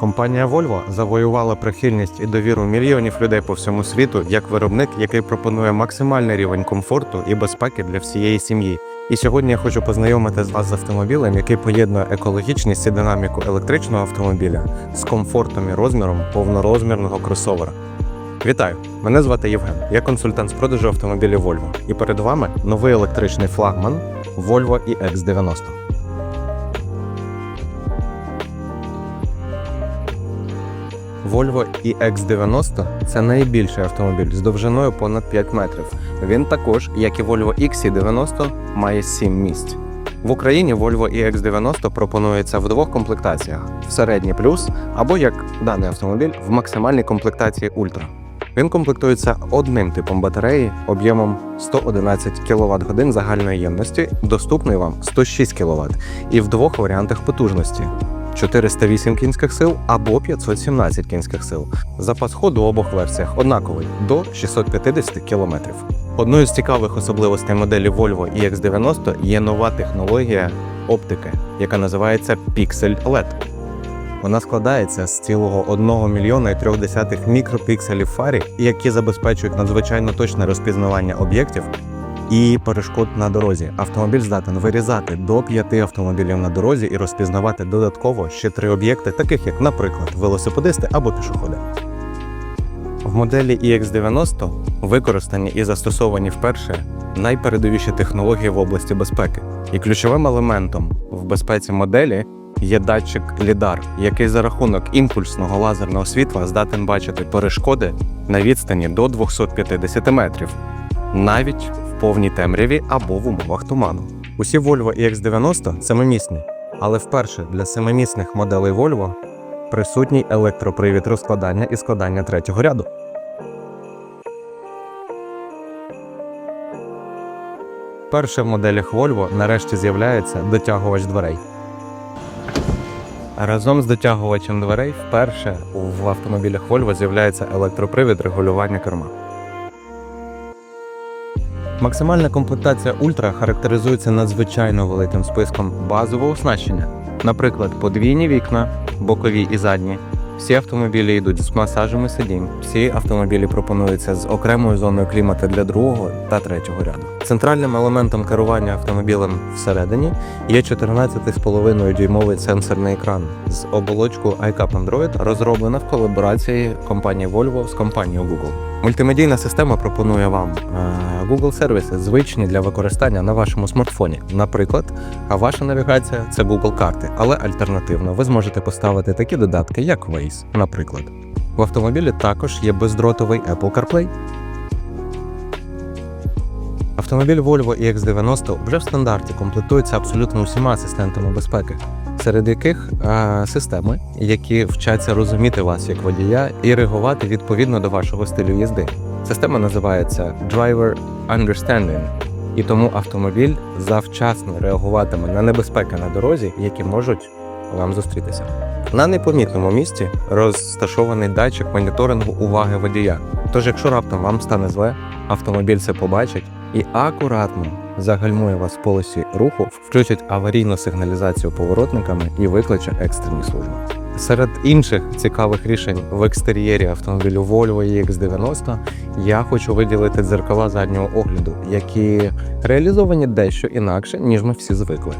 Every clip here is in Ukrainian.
Компанія Volvo завоювала прихильність і довіру мільйонів людей по всьому світу як виробник, який пропонує максимальний рівень комфорту і безпеки для всієї сім'ї. І сьогодні я хочу познайомити з вас з автомобілем, який поєднує екологічність і динаміку електричного автомобіля з комфортом і розміром повнорозмірного кросовера. Вітаю! Мене звати Євген. Я консультант з продажу автомобілів Volvo. І перед вами новий електричний флагман Volvo EX90. Volvo EX90 це найбільший автомобіль з довжиною понад 5 метрів. Він також, як і Volvo XC90, має 7 місць. В Україні Volvo EX90 пропонується в двох комплектаціях: в середній плюс або як даний автомобіль в максимальній комплектації Ультра. Він комплектується одним типом батареї об'ємом 111 кВт годин загальної ємності, доступний вам 106 кВт, і в двох варіантах потужності 408 кінських сил або 517 кінських сил. Запас ходу у обох версіях однаковий до 650 км. Одною з цікавих особливостей моделі Volvo EX90 є нова технологія оптики, яка називається Pixel LED. Вона складається з цілого 1 мільйона і 3 десятих мікропікселів фарі, які забезпечують надзвичайно точне розпізнавання об'єктів і перешкод на дорозі. Автомобіль здатен вирізати до 5 автомобілів на дорозі і розпізнавати додатково ще три об'єкти, таких як, наприклад, велосипедисти або пішоходи. В моделі EX90 використані і застосовані вперше найпередовіші технології в області безпеки. І ключовим елементом в безпеці моделі є датчик лідар, який за рахунок імпульсного лазерного світла здатен бачити перешкоди на відстані до 250 метрів, навіть в повній темряві або в умовах туману. Усі Volvo EX90 семимісні, але вперше для семимісних моделей Volvo присутній електропривід розкладання і складання третього ряду. Перше в моделях Volvo нарешті з'являється дотягувач дверей. Разом з дотягувачем дверей вперше в автомобілях Volvo з'являється електропривід регулювання керма. Максимальна комплектація Ультра характеризується надзвичайно великим списком базового оснащення. Наприклад, подвійні вікна, бокові і задні. Всі автомобілі йдуть з масажами сидінь. Всі автомобілі пропонуються з окремою зоною клімату для другого та третього ряду. Центральним елементом керування автомобілем всередині є 14,5 дюймовий сенсорний екран з оболочкою iCap Android, розроблена в колаборації компанії Volvo з компанією Google. Мультимедійна система пропонує вам е, Google сервіси, звичні для використання на вашому смартфоні. Наприклад, а ваша навігація це Google карти, але альтернативно ви зможете поставити такі додатки, як Waze, наприклад. В автомобілі також є бездротовий Apple CarPlay. Автомобіль Volvo EX90 вже в стандарті комплектується абсолютно усіма асистентами безпеки, серед яких е, системи, які вчаться розуміти вас як водія і реагувати відповідно до вашого стилю їзди. Система називається Driver Understanding, і тому автомобіль завчасно реагуватиме на небезпеки на дорозі, які можуть вам зустрітися. На непомітному місці розташований датчик моніторингу уваги водія. Тож, якщо раптом вам стане зле, автомобіль це побачить і акуратно загальмує вас в полосі руху, включить аварійну сигналізацію поворотниками і викличе екстрені служби. Серед інших цікавих рішень в екстер'єрі автомобілю Volvo EX90 я хочу виділити дзеркала заднього огляду, які реалізовані дещо інакше, ніж ми всі звикли.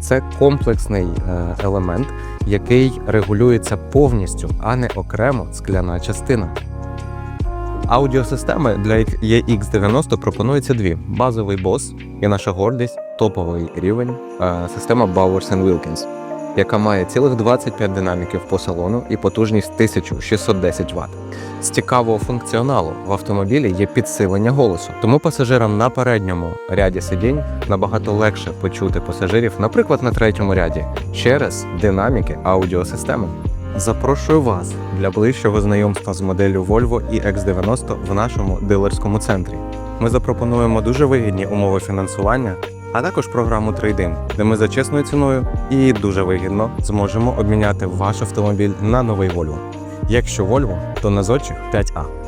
Це комплексний е, елемент, який регулюється повністю, а не окремо скляна частина. Аудіосистеми для EX90 пропонується дві: базовий бос і наша гордість, топовий рівень, е, система Bowers Wilkins, яка має цілих 25 динаміків по салону і потужність 1610 Вт. З цікавого функціоналу в автомобілі є підсилення голосу, тому пасажирам на передньому ряді сидінь набагато легше почути пасажирів, наприклад, на третьому ряді, через динаміки аудіосистеми. Запрошую вас для ближчого знайомства з моделлю Volvo EX90 в нашому дилерському центрі. Ми запропонуємо дуже вигідні умови фінансування, а також програму трейдин, де ми за чесною ціною і дуже вигідно зможемо обміняти ваш автомобіль на новий Volvo. Якщо Volvo, то на зодчих 5А.